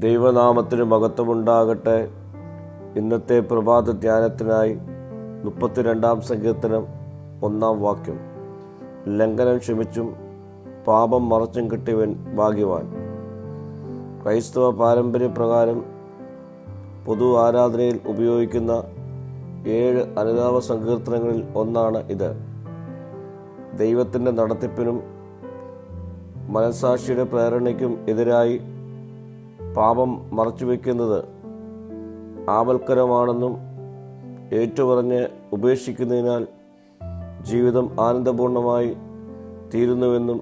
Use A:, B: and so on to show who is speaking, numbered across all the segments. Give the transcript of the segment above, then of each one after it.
A: ദൈവനാമത്തിന് മഹത്വമുണ്ടാകട്ടെ. ഇന്നത്തെ പ്രഭാത ധ്യാനത്തിനായി മുപ്പത്തിരണ്ടാം സങ്കീർത്തനം ഒന്നാം വാക്യം. ലംഘനം ക്ഷമിച്ചും പാപം മറച്ചും കിട്ടിയവൻ ഭാഗ്യവാൻ. ക്രൈസ്തവ പാരമ്പര്യപ്രകാരം പൊതു ആരാധനയിൽ ഉപയോഗിക്കുന്ന ഏഴ് അനുതാപ സങ്കീർത്തനങ്ങളിൽ ഒന്നാണ് ഇത്. ദൈവത്തിന്റെ നടത്തിപ്പിനും മനസാക്ഷിയുടെ പ്രേരണയ്ക്കും എതിരായി പാപം മറച്ചുവെക്കുന്നത് ആപൽക്കരമാണെന്നും ഏറ്റുപറഞ്ഞ് ഉപേക്ഷിക്കുന്നതിനാൽ ജീവിതം ആനന്ദപൂർണമായി തീരുന്നുവെന്നും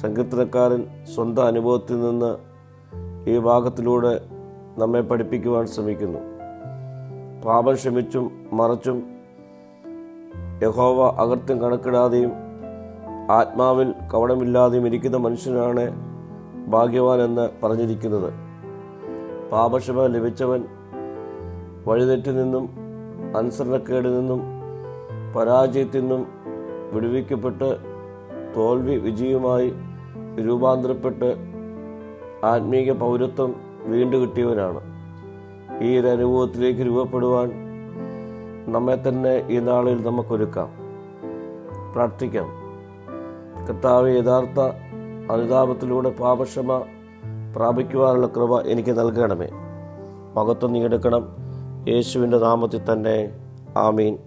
A: സങ്കീർത്തനക്കാരൻ സ്വന്തം അനുഭവത്തിൽ നിന്ന് ഈ ഭാഗത്തിലൂടെ നമ്മെ പഠിപ്പിക്കുവാൻ ശ്രമിക്കുന്നു. പാപം ക്ഷമിച്ചും മറച്ചും യഹോവ അകർത്തും കണക്കിടാതെയും ആത്മാവിൽ കവടമില്ലാതെയും ഇരിക്കുന്ന മനുഷ്യനാണ് ഭാഗ്യവാൻ എന്ന് പറഞ്ഞിരിക്കുന്നത്. പാപക്ഷമ ലഭിച്ചവൻ വഴിതെറ്റിൽ നിന്നും അനുസരണക്കേടിൽ നിന്നും പരാജയത്തിൽ നിന്നും വിടുവിക്കപ്പെട്ട് തോൽവി വിജയമായി രൂപാന്തരപ്പെട്ട് ആത്മീയ പൗരത്വം വീണ്ടു കിട്ടിയവനാണ് ഈ ഒരു അനുഭവത്തിലേക്ക് രൂപപ്പെടുവാൻ നമ്മെ തന്നെ ഈ നാളിൽ നമുക്കൊരുക്കാം. പ്രാർത്ഥിക്കാം. കർത്താവ് യഥാർത്ഥ അനുതാപത്തിലൂടെ പാപക്ഷമ പ്രാപിക്കുവാനുള്ള കൃപ എനിക്ക് നൽകണമേ. മകത്വം നീ എടുക്കണം. യേശുവിന്റെ നാമത്തിൽ തന്നെ. ആമീൻ.